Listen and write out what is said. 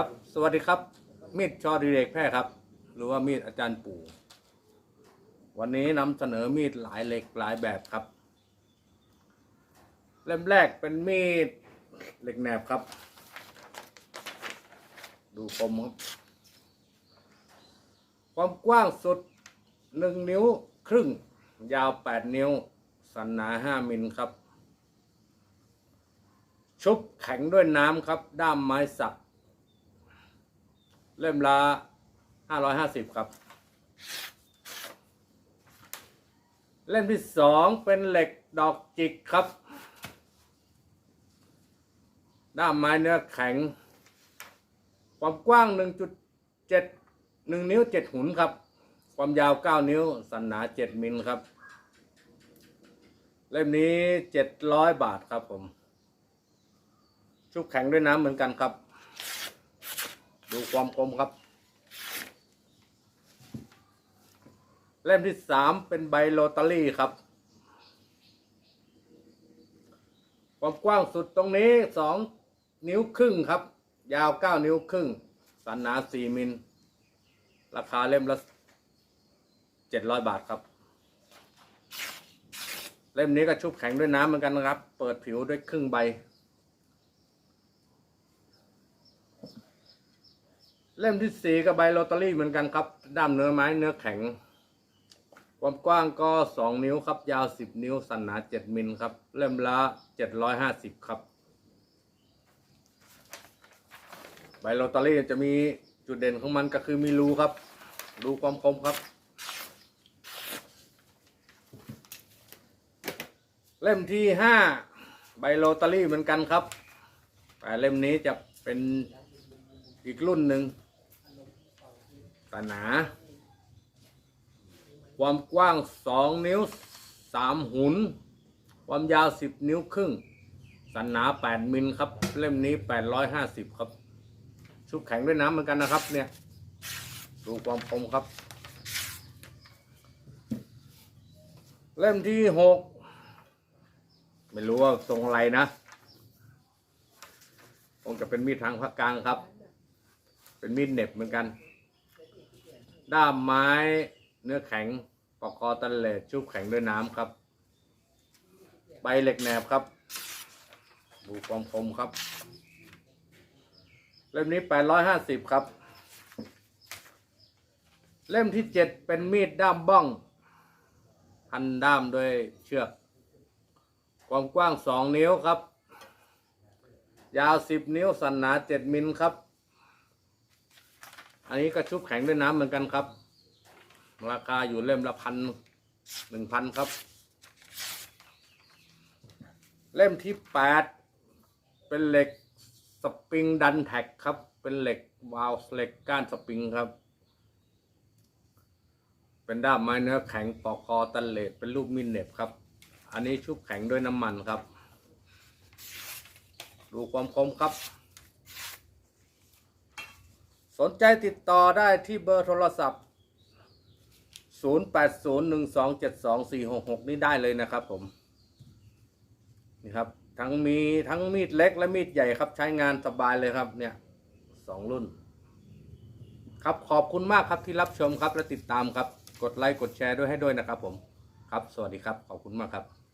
ครับ สวัสดีครับ มีดชอดีเรกแพร่ครับ หรือว่ามีดอาจารย์ปู่ วันนี้นำเสนอมีดหลายเหล็กหลายแบบครับ เล่มแรกเป็นมีดเหล็กแหนบครับ ดูคมครับ ความกว้างสุดหนึ่งนิ้วครึ่ง ยาวแปดนิ้ว สันหนาห้ามิลครับ ชุบแข็งด้วยน้ำครับ ด้ามไม้สัก เล่มละห้าร้อยห้าสิบครับ เล่มที่สองเป็นเหล็กดอกจิกครับ ด้ามไม้เนื้อแข็ง ความกว้าง 1.7 1 นิ้ว 7 หุนครับ ความยาว 9 นิ้ว สันหนา 7 มิลครับ เล่มนี้ 700 บาทครับผม ชุบแข็งด้วยน้ำเหมือนกันครับ ดูความคมครับ เล่มที่สามเป็นใบโรตารี่ครับ ความกว้างสุดตรงนี้สองนิ้วครึ่งครับ ยาวเก้านิ้วครึ่ง สันหนาสี่มิล ราคาเล่มละเจ็ดร้อยบาทครับ เล่มนี้ก็ชุบแข็งด้วยน้ำเหมือนกันนะครับ เปิดผิวด้วยครึ่งใบ เล่มที่สี่ก็ใบโรตารี่เหมือนกันครับด้ามเนื้อไม้เนื้อแข็ง ความกว้างก็สองนิ้วครับ ยาวสิบนิ้ว สันหนาเจ็ดมิลครับ เล่มละเจ็ดร้อยห้าสิบครับ ใบโรตารี่จะมีจุดเด่นของมันก็คือมีรูครับ รูความคมครับ เล่มที่ห้าใบโรตารี่เหมือนกันครับแต่เล่มนี้จะเป็นอีกรุ่นหนึ่ง นา ความกว้างสองนิ้วสามหุน ความยาวสิบนิ้วครึ่ง สันหนาแปดมิลครับ เล่มนี้แปดร้อยห้าสิบครับ ชุบแข็งด้วยน้ำเหมือนกันนะครับ เนี่ย ดูความคมครับ เล่มที่หกไม่รู้ว่าทรงอะไรนะคงจะเป็นมีดทางภาคกลางครับ เป็นมีดเน็บเหมือนกัน ด้ามไม้เนื้อแข็งปอกคอตันเลดชุบแข็งด้วยน้ำครับ ใบเหล็กแหนบครับ ดูความคมครับ เล่มนี้แปดร้อยห้าสิบครับ เล่มที่เจ็ดเป็นมีดด้ามบ้อง พันด้ามด้วยเชือก ความกว้างสองนิ้วครับ ยาวสิบนิ้วสันหนาเจ็ดมิลครับ อันนี้ก็ชุบแข็งด้วยน้ำเหมือนกันครับ ราคาอยู่เล่มละพันหนึ่งพันครับ เล่มที่แปดเป็นเหล็กสปริงดันแท็กครับ เป็นเหล็กวาลวเหล็กก้านสปริงครับ เป็นด้ามไม้เนื้อแข็งปอกคอตันเลดเป็นรูปมินเน็บครับ อันนี้ชุบแข็งด้วยน้ำมันครับ ดูความคมครับ สนใจติดต่อได้ที่เบอร์โทรศัพท์ 0801272466 นี่ได้เลยนะครับผม นี่ครับ ทั้งมีทั้งมีดเล็กและมีดใหญ่ครับ ใช้งานสบายเลยครับเนี่ยสองรุ่น ครับขอบคุณมากครับที่รับชมครับและติดตามครับ กดไลค์กดแชร์ด้วยให้ด้วยนะครับผม ครับ สวัสดีครับ ขอบคุณมากครับ